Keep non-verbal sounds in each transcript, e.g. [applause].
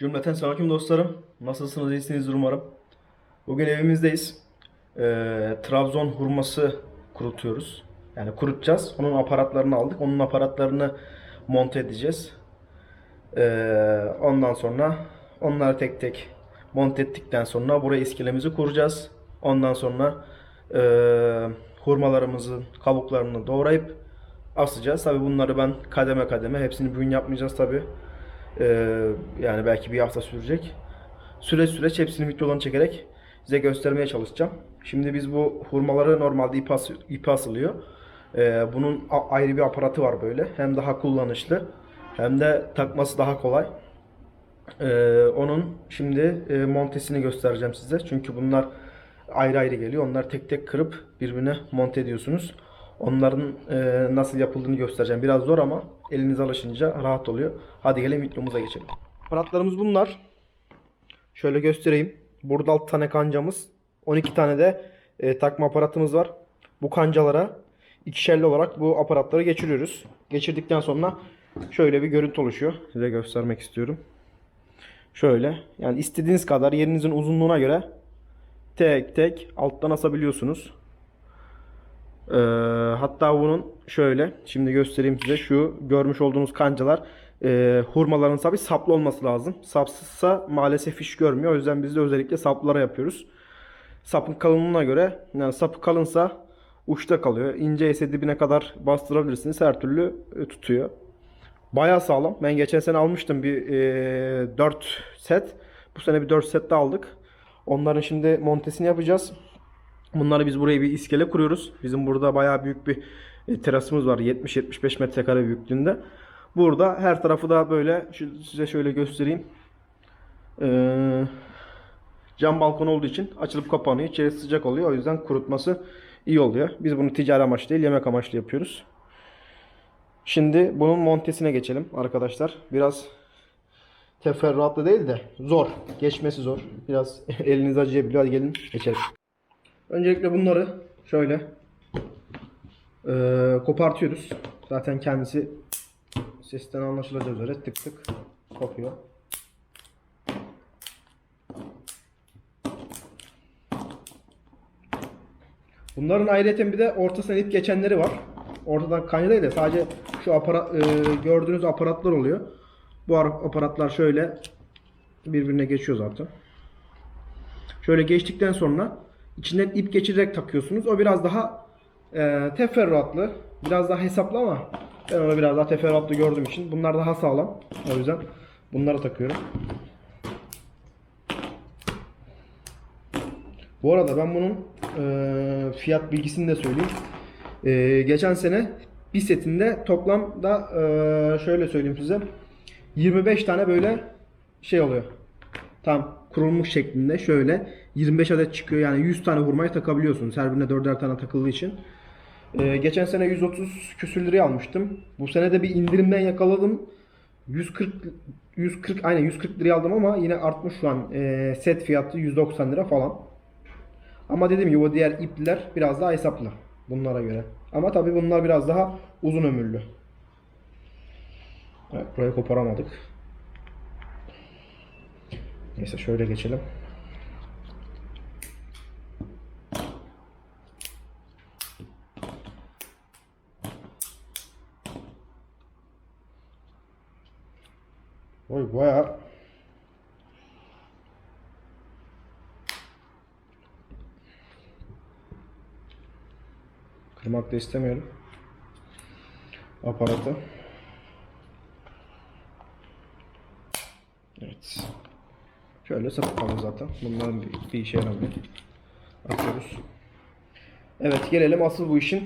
Cümleten selamünaleyküm dostlarım. Nasılsınız? İyisinizdir umarım. Bugün evimizdeyiz. Ee, Trabzon hurması kurutuyoruz. Yani kurutacağız. Onun aparatlarını aldık. Onun aparatlarını monte edeceğiz. Ee, ondan sonra onları tek tek monte ettikten sonra buraya iskelemizi kuracağız. Ondan sonra e, hurmalarımızın kabuklarını doğrayıp asacağız. Tabi bunları ben kademe kademe hepsini bugün yapmayacağız tabi. Ee, yani belki bir hafta sürecek. Süreç süreç hepsini videolarını çekerek size göstermeye çalışacağım. Şimdi biz bu hurmaları normalde ipe, as- ipe asılıyor. Ee, bunun ayrı bir aparatı var böyle. Hem daha kullanışlı hem de takması daha kolay. Ee, onun şimdi e, montesini göstereceğim size. Çünkü bunlar ayrı ayrı geliyor. Onları tek tek kırıp birbirine monte ediyorsunuz. Onların e, nasıl yapıldığını göstereceğim. Biraz zor ama eliniz alışınca rahat oluyor. Hadi gelin videomuza geçelim. Aparatlarımız bunlar. Şöyle göstereyim. Burada 6 tane kancamız. 12 tane de e, takma aparatımız var. Bu kancalara ikişerli olarak bu aparatları geçiriyoruz. Geçirdikten sonra şöyle bir görüntü oluşuyor. Size göstermek istiyorum. Şöyle yani istediğiniz kadar yerinizin uzunluğuna göre tek tek alttan asabiliyorsunuz. Ee, hatta bunun şöyle şimdi göstereyim size şu görmüş olduğunuz kancalar e, hurmaların tabi saplı olması lazım. Sapsızsa maalesef iş görmüyor. O yüzden biz de özellikle saplılara yapıyoruz. Sapın kalınlığına göre yani sapı kalınsa uçta kalıyor. İnce ise dibine kadar bastırabilirsiniz. Her türlü e, tutuyor. Bayağı sağlam. Ben geçen sene almıştım bir e, 4 set. Bu sene bir 4 set de aldık. Onların şimdi montesini yapacağız. Bunları biz buraya bir iskele kuruyoruz. Bizim burada bayağı büyük bir e, terasımız var. 70-75 metrekare büyüklüğünde. Burada her tarafı da böyle size şöyle göstereyim. Ee, cam balkon olduğu için açılıp kapanıyor. İçerisi sıcak oluyor. O yüzden kurutması iyi oluyor. Biz bunu ticari amaçlı değil yemek amaçlı yapıyoruz. Şimdi bunun montesine geçelim arkadaşlar. Biraz teferruatlı değil de zor. Geçmesi zor. Biraz [laughs] eliniz acıyabiliyor. Hadi gelin geçelim. Öncelikle bunları şöyle eee, kopartıyoruz. Zaten kendisi sesten anlaşılacağı üzere tık tık kopuyor. Bunların ayrıca bir de ortasına ip geçenleri var. Ortadan kanca değil de sadece şu aparat eee, gördüğünüz aparatlar oluyor. Bu ara- aparatlar şöyle birbirine geçiyor zaten. Şöyle geçtikten sonra içinden ip geçirerek takıyorsunuz. O biraz daha e, teferruatlı. Biraz daha hesaplı ama ben onu biraz daha teferruatlı gördüğüm için bunlar daha sağlam. O yüzden bunları takıyorum. Bu arada ben bunun e, fiyat bilgisini de söyleyeyim. E, geçen sene bir setinde toplamda e, şöyle söyleyeyim size 25 tane böyle şey oluyor. Tam kurulmuş şeklinde şöyle 25 adet çıkıyor. Yani 100 tane vurmayı takabiliyorsunuz. Her birine 4'er tane takıldığı için. Ee, geçen sene 130 küsür liraya almıştım. Bu sene de bir indirimden yakaladım. 140 140 aynen 140 liraya aldım ama yine artmış şu an. Ee, set fiyatı 190 lira falan. Ama dediğim gibi o diğer ipler biraz daha hesaplı bunlara göre. Ama tabii bunlar biraz daha uzun ömürlü. Evet, burayı koparamadık. Neyse şöyle geçelim. Oy bayağı kırmak da istemiyorum aparatı. Evet. Şöyle sapık kalıyor zaten. Bunların bir, bir işe yaramıyor. Atıyoruz. Evet gelelim asıl bu işin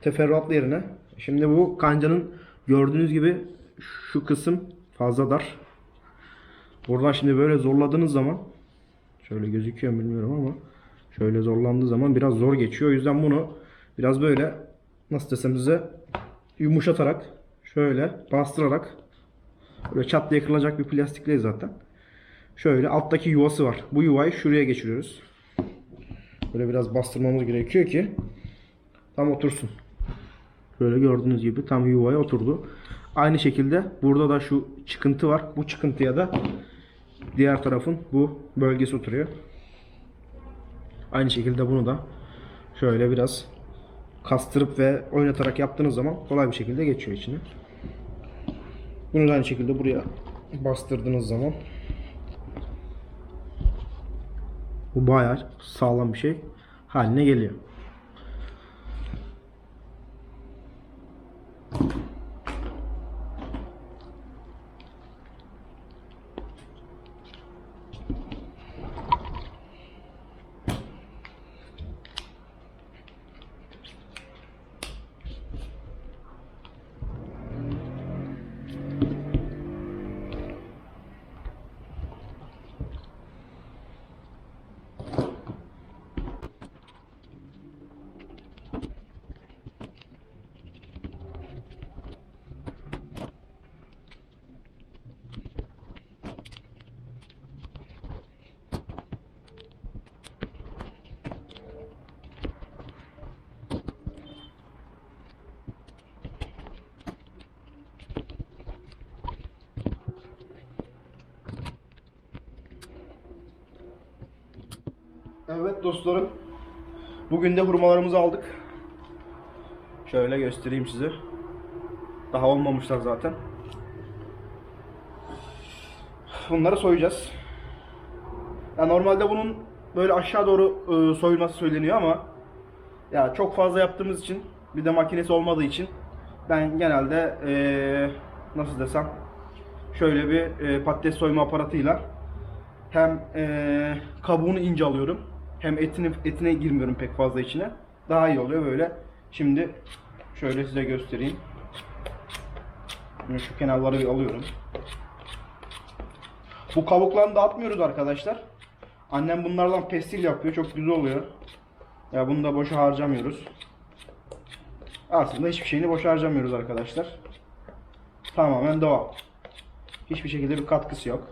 teferruatlı yerine. Şimdi bu kancanın gördüğünüz gibi şu kısım fazla dar. Buradan şimdi böyle zorladığınız zaman şöyle gözüküyor bilmiyorum ama şöyle zorlandığı zaman biraz zor geçiyor. O yüzden bunu biraz böyle nasıl desem size yumuşatarak şöyle bastırarak Böyle çat diye kırılacak bir plastik değil zaten. Şöyle alttaki yuvası var. Bu yuvayı şuraya geçiriyoruz. Böyle biraz bastırmamız gerekiyor ki tam otursun. Böyle gördüğünüz gibi tam yuvaya oturdu. Aynı şekilde burada da şu çıkıntı var. Bu çıkıntıya da diğer tarafın bu bölgesi oturuyor. Aynı şekilde bunu da şöyle biraz kastırıp ve oynatarak yaptığınız zaman kolay bir şekilde geçiyor içine. Bunu da aynı şekilde buraya bastırdığınız zaman bu bayağı sağlam bir şey haline geliyor. Evet dostlarım. Bugün de hurmalarımızı aldık. Şöyle göstereyim size. Daha olmamışlar zaten. Bunları soyacağız. Ya normalde bunun böyle aşağı doğru e, soyulması söyleniyor ama ya çok fazla yaptığımız için bir de makinesi olmadığı için ben genelde e, nasıl desem şöyle bir e, patates soyma aparatıyla hem e, kabuğunu ince alıyorum hem etini etine girmiyorum pek fazla içine. Daha iyi oluyor böyle. Şimdi şöyle size göstereyim. Şu kenarları bir alıyorum. Bu kabuklarını dağıtmıyoruz arkadaşlar. Annem bunlardan pestil yapıyor. Çok güzel oluyor. Ya bunu da boşa harcamıyoruz. Aslında hiçbir şeyini boşa harcamıyoruz arkadaşlar. Tamamen doğal. Hiçbir şekilde bir katkısı yok.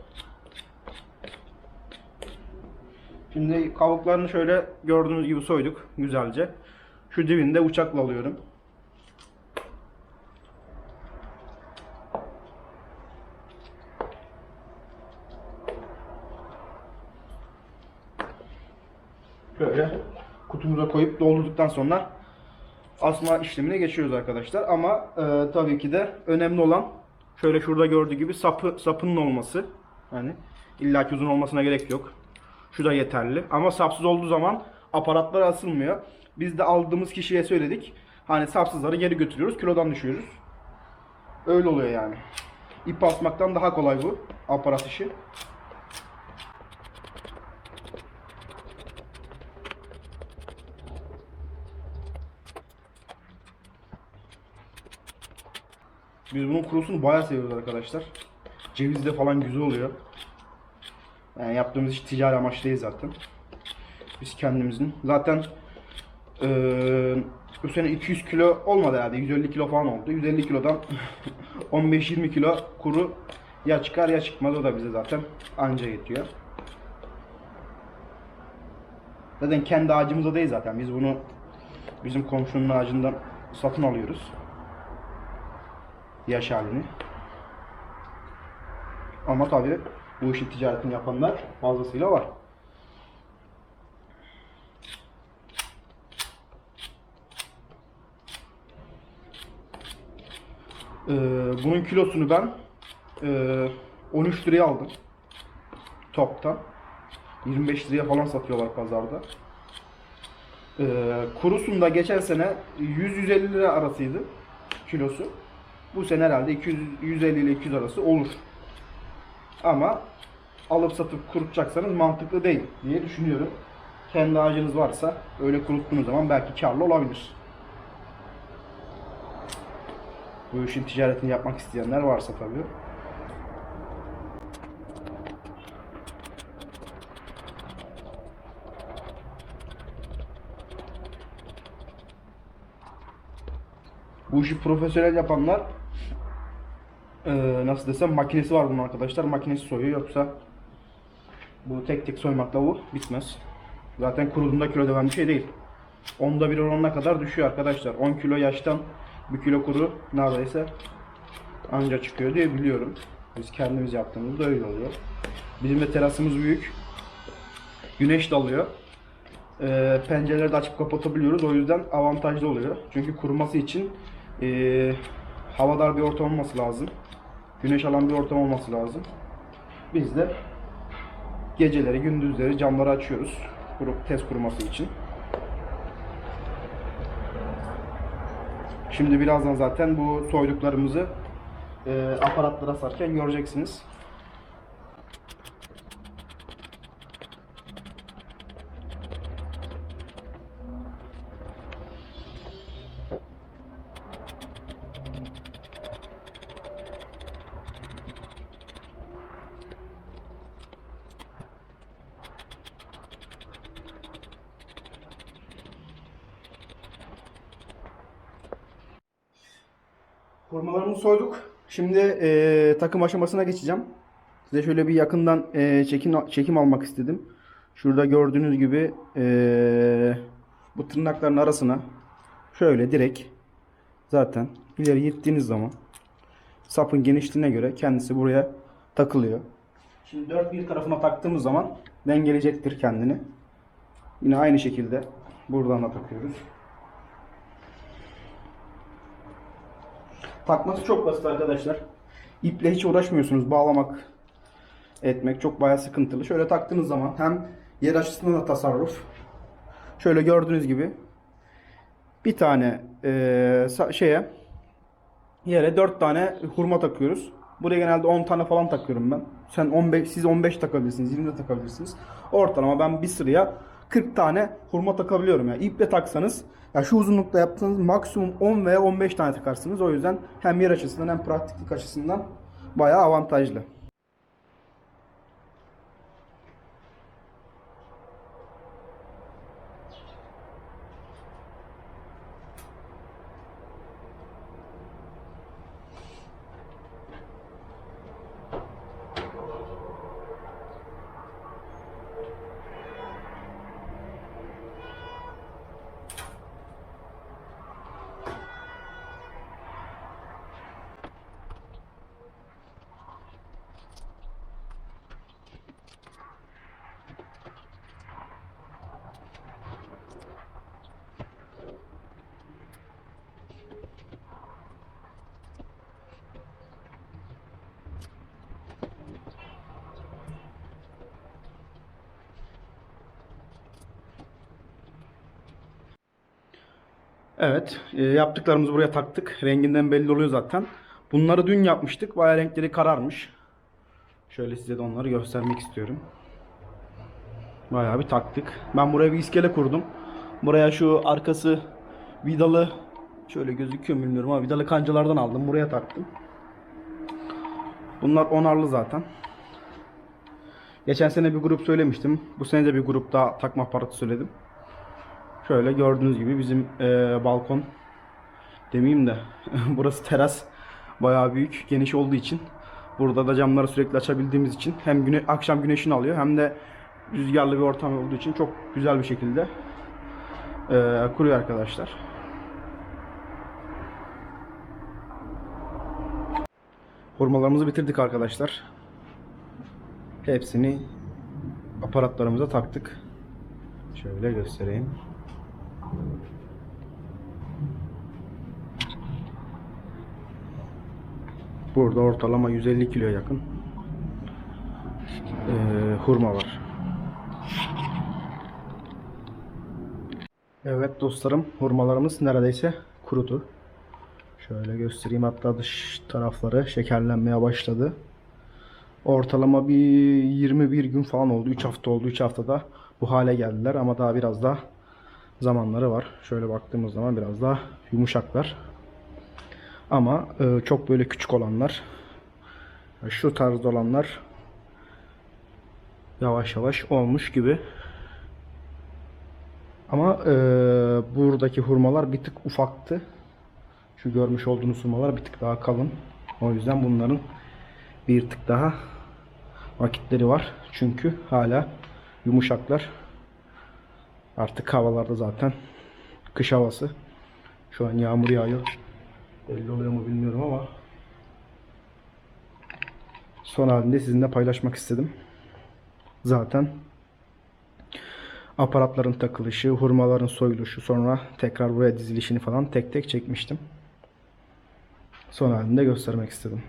Şimdi kabuklarını şöyle gördüğünüz gibi soyduk güzelce. Şu dibini de bıçakla alıyorum. Böyle kutumuza koyup doldurduktan sonra asma işlemine geçiyoruz arkadaşlar. Ama e, tabii ki de önemli olan şöyle şurada gördüğü gibi sapı sapının olması. Hani illaki uzun olmasına gerek yok. Şu da yeterli. Ama sapsız olduğu zaman aparatlar asılmıyor. Biz de aldığımız kişiye söyledik. Hani sapsızları geri götürüyoruz. Kilodan düşüyoruz. Öyle oluyor yani. İp asmaktan daha kolay bu aparat işi. Biz bunun kurusunu bayağı seviyoruz arkadaşlar. Cevizde falan güzel oluyor. Yani yaptığımız iş ticari amaçlı değil zaten. Biz kendimizin. Zaten eee bu sene 200 kilo olmadı herhalde. 150 kilo falan oldu. 150 kilodan [laughs] 15-20 kilo kuru ya çıkar ya çıkmaz. O da bize zaten anca yetiyor. Zaten kendi ağacımızda değil zaten. Biz bunu bizim komşunun ağacından satın alıyoruz. Yaş halini. Ama tabii bu işin ticaretini yapanlar fazlasıyla var. Ee, bunun kilosunu ben e, 13 liraya aldım. Toptan. 25 liraya falan satıyorlar pazarda. Ee, kurusunda geçen sene 100-150 lira arasıydı kilosu. Bu sene herhalde 200 150 ile 200 arası olur. Ama alıp satıp kurutacaksanız mantıklı değil diye düşünüyorum. Kendi ağacınız varsa öyle kuruttuğunuz zaman belki karlı olabilir. Bu işin ticaretini yapmak isteyenler varsa tabii. Bu işi profesyonel yapanlar nasıl desem makinesi var bunun arkadaşlar. Makinesi soyuyor yoksa bu tek tek soymakla bu bitmez. Zaten kuruduğunda kilo devam bir şey değil. Onda bir oranına kadar düşüyor arkadaşlar. 10 kilo yaştan 1 kilo kuru neredeyse anca çıkıyor diye biliyorum. Biz kendimiz yaptığımızda öyle oluyor. Bizim de terasımız büyük. Güneş dalıyor. Ee, pencereleri de açıp kapatabiliyoruz. O yüzden avantajlı oluyor. Çünkü kuruması için ee, havadar bir ortam olması lazım. Güneş alan bir ortam olması lazım. Biz de geceleri, gündüzleri camları açıyoruz. Test kuruması için. Şimdi birazdan zaten bu soyduklarımızı e, aparatlara sarken göreceksiniz. Şimdi e, takım aşamasına geçeceğim. Size şöyle bir yakından e, çekim çekim almak istedim. Şurada gördüğünüz gibi e, bu tırnakların arasına şöyle direkt zaten ileri gittiğiniz zaman sapın genişliğine göre kendisi buraya takılıyor. Şimdi dört bir tarafına taktığımız zaman dengeleyecektir kendini. Yine aynı şekilde buradan da takıyoruz. Takması çok basit arkadaşlar. İple hiç uğraşmıyorsunuz. Bağlamak, etmek çok bayağı sıkıntılı. Şöyle taktığınız zaman hem yer açısından da tasarruf. Şöyle gördüğünüz gibi bir tane sa- şeye yere 4 tane hurma takıyoruz. Buraya genelde 10 tane falan takıyorum ben. Sen 15 siz 15 takabilirsiniz, 20 de takabilirsiniz. Ortalama ben bir sıraya 40 tane hurma takabiliyorum ya. İple taksanız ya şu uzunlukta yaptığınız maksimum 10 veya 15 tane takarsınız. O yüzden hem yer açısından hem pratiklik açısından bayağı avantajlı. Evet, e, yaptıklarımızı buraya taktık. Renginden belli oluyor zaten. Bunları dün yapmıştık. Bayağı renkleri kararmış. Şöyle size de onları göstermek istiyorum. Bayağı bir taktık. Ben buraya bir iskele kurdum. Buraya şu arkası vidalı şöyle gözüküyor mu bilmiyorum ama vidalı kancalardan aldım. Buraya taktım. Bunlar onarlı zaten. Geçen sene bir grup söylemiştim. Bu sene de bir grup daha takma aparatı söyledim. Şöyle gördüğünüz gibi bizim eee, balkon demeyeyim de [laughs] burası teras bayağı büyük geniş olduğu için burada da camları sürekli açabildiğimiz için hem güne akşam güneşini alıyor hem de rüzgarlı bir ortam olduğu için çok güzel bir şekilde eee, kuruyor arkadaşlar. Hurmalarımızı bitirdik arkadaşlar. Hepsini aparatlarımıza taktık. Şöyle göstereyim. Burada ortalama 150 kilo yakın eee, hurma var. Evet dostlarım hurmalarımız neredeyse kurudu. Şöyle göstereyim hatta dış tarafları şekerlenmeye başladı. Ortalama bir 21 gün falan oldu. 3 hafta oldu. 3 haftada bu hale geldiler ama daha biraz daha zamanları var. Şöyle baktığımız zaman biraz daha yumuşaklar. Ama e, çok böyle küçük olanlar şu tarzda olanlar yavaş yavaş olmuş gibi. Ama e, buradaki hurmalar bir tık ufaktı. Şu görmüş olduğunuz hurmalar bir tık daha kalın. O yüzden bunların bir tık daha vakitleri var. Çünkü hala yumuşaklar. Artık havalarda zaten kış havası. Şu an yağmur yağıyor. Belli oluyor mu bilmiyorum ama son halinde sizinle paylaşmak istedim. Zaten aparatların takılışı, hurmaların soyuluşu, sonra tekrar buraya dizilişini falan tek tek çekmiştim. Son halinde göstermek istedim.